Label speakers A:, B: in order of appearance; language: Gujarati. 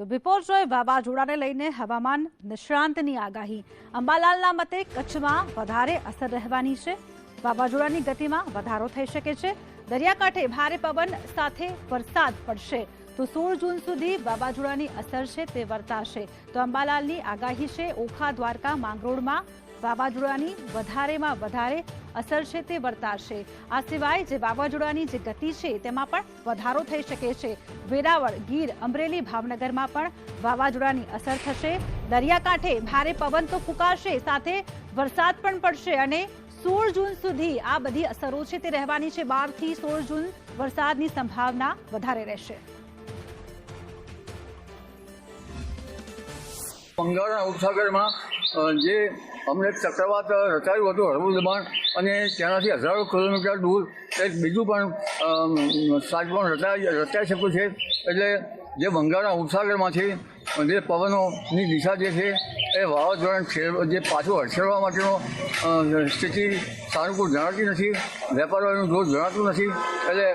A: તો બિપોરજોય વાવાઝોડાને લઈને હવામાન નિષ્ણાંતની આગાહી. અંબાલાલના મતે કચ્છમાં વધારે અસર રહેવાની છે. વાવાઝોડાની ગતિમાં વધારો થઈ શકે છે. દરિયાકાંઠે ભારે પવન સાથે વરસાદ પડશે. તો સોળ જૂન સુધી વાવાઝોડાની અસર છે તે વર્તાશે. તો અંબાલાલની આગાહી છે ઓખા દ્વારકા માંગરોળમાં વાવાઝોડાની વધારેમાં વધારે અસર છે તે વર્તાશે. આ સિવાય જે વાવાઝોડાની જે ગતિ છે તેમાં પણ વધારો થઈ શકે છે. વેરાવળ, ગીર, અમરેલી, ભાવનગરમાં પણ વાવાઝોડાની અસર થશે. દરિયાકાંઠે ભારે પવન તો ફૂંકાશે, સાથે વરસાદ પણ પડશે અને સોળ જૂન સુધી આ બધી અસરો છે તે રહેવાની છે. બારથી સોળ જૂન વરસાદની સંભાવના વધારે રહેશે.
B: બંગાળના ઉપસાગરમાં જે અમને ચક્રવાત રચાયું હતું હળવું દબાણ અને તેનાથી હજારો કિલોમીટર દૂર એક બીજું પણ અમ, સાયક્લોન રચાઈ શક્યું છે. એટલે જે બંગાળના ઉપસાગરમાંથી જે પવનોની દિશા જે છે એ વાવાઝોડાને જે પાછું હડસેડવા માટેનો સ્થિતિ સાનુકૂળ જણાતી નથી. વેપારીઓનું જોર જણાતું નથી. એટલે